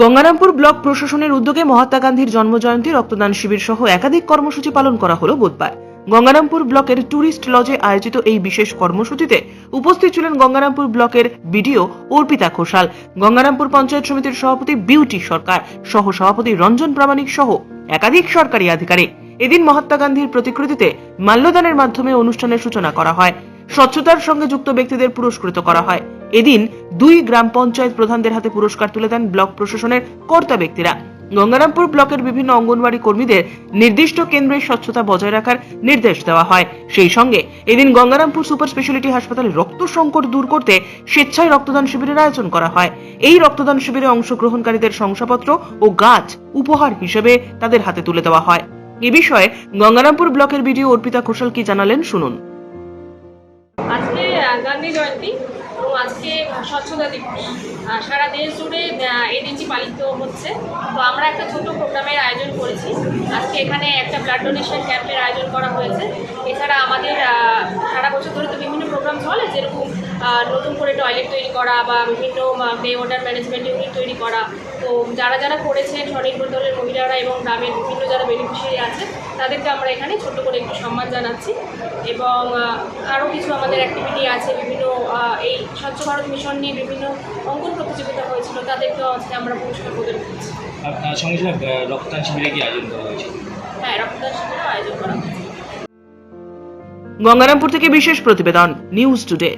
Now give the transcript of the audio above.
Gangarampur block প্রশাসনের উদ্যোগে মহাত্মা গান্ধীর জন্মজয়ন্তী রক্তদান শিবির সহ একাধিক কর্মসূচি পালন করা হলো বুধবার। গঙ্গারামপুর ব্লকের ট্যুরিস্ট লজে আয়োজিত এই বিশেষ কর্মসূচিতে উপস্থিত ছিলেন গঙ্গারামপুর ব্লকের বিডিও অর্পিতা ঘোষাল, গঙ্গারামপুর পঞ্চায়েত সমিতির সভাপতি বিউটি সরকার সহ সভাপতি রঞ্জন প্রামাণিক সহ একাধিক সরকারি আধিকারিক। এদিন মহাত্মা গান্ধীর প্রতিকৃতিতে মাল্যদানের মাধ্যমে অনুষ্ঠানের সূচনা করা হয়। স্বচ্ছতার সঙ্গে যুক্ত ব্যক্তিদের পুরস্কৃত করা হয়। এদিন দুই গ্রাম পঞ্চায়েত প্রধানদের হাতে পুরস্কার তুলে দেন ব্লক প্রশাসনের কর্তা ব্যক্তিরা। গঙ্গারামপুর ব্লকের বিভিন্ন অঙ্গনওয়াড়ি কর্মীদের নির্দিষ্ট কেন্দ্রে স্বচ্ছতা বজায় রাখার নির্দেশ দেওয়া হয়। সেই সঙ্গে এদিন গঙ্গারামপুর সুপার স্পেশালিটি হাসপাতালে রক্ত সংকট দূর করতে স্বেচ্ছায় রক্তদান শিবিরের আয়োজন করা হয়। এই রক্তদান শিবিরে অংশগ্রহণকারীদের শংসাপত্র ও গাছ উপহার হিসেবে তাদের হাতে তুলে দেওয়া হয়। এ বিষয়ে গঙ্গারামপুর ব্লকের বিডিও অর্পিতা ঘোষাল কি জানালেন শুনুন। আজকে গান্ধী জয়ন্তী। আজকে স্বচ্ছতা দিবস। সারা দেশ জুড়ে এই দিনটি পালিত হচ্ছে। তো আমরা একটা ছোট প্রোগ্রামের আয়োজন করেছি। আজকে এখানে একটা ব্লাড ডোনেশন ক্যাম্পের আয়োজন করা হয়েছে। এছাড়া আমাদের নতুন করে টয়লেট তৈরি করা বা বিভিন্ন পে ওয়াটার ম্যানেজমেন্ট ইউনিট তৈরি করা। তো যারা যারা করেছেন স্বনির্ভর দলের মহিলারা এবং গ্রামের বিভিন্ন যারা বেনিফিশিয়ারি আছে তাদেরকে আমরা এখানে ছোট্ট করে একটু সম্মান জানাচ্ছি। এবং আরও কিছু আমাদের অ্যাক্টিভিটি আছে বিভিন্ন এই স্বচ্ছ ভারত মিশন নিয়ে বিভিন্ন অঙ্কন প্রতিযোগিতা হয়েছিল তাদেরকেও আজকে আমরা পুরস্কার প্রদান করছি। সঙ্গে সঙ্গে রক্তদান শিবিরে কি আয়োজন করা হয়েছে? হ্যাঁ রক্তদান আয়োজন করা হয়েছে। গঙ্গারামপুর থেকে বিশেষ প্রতিবেদন নিউজ টুডে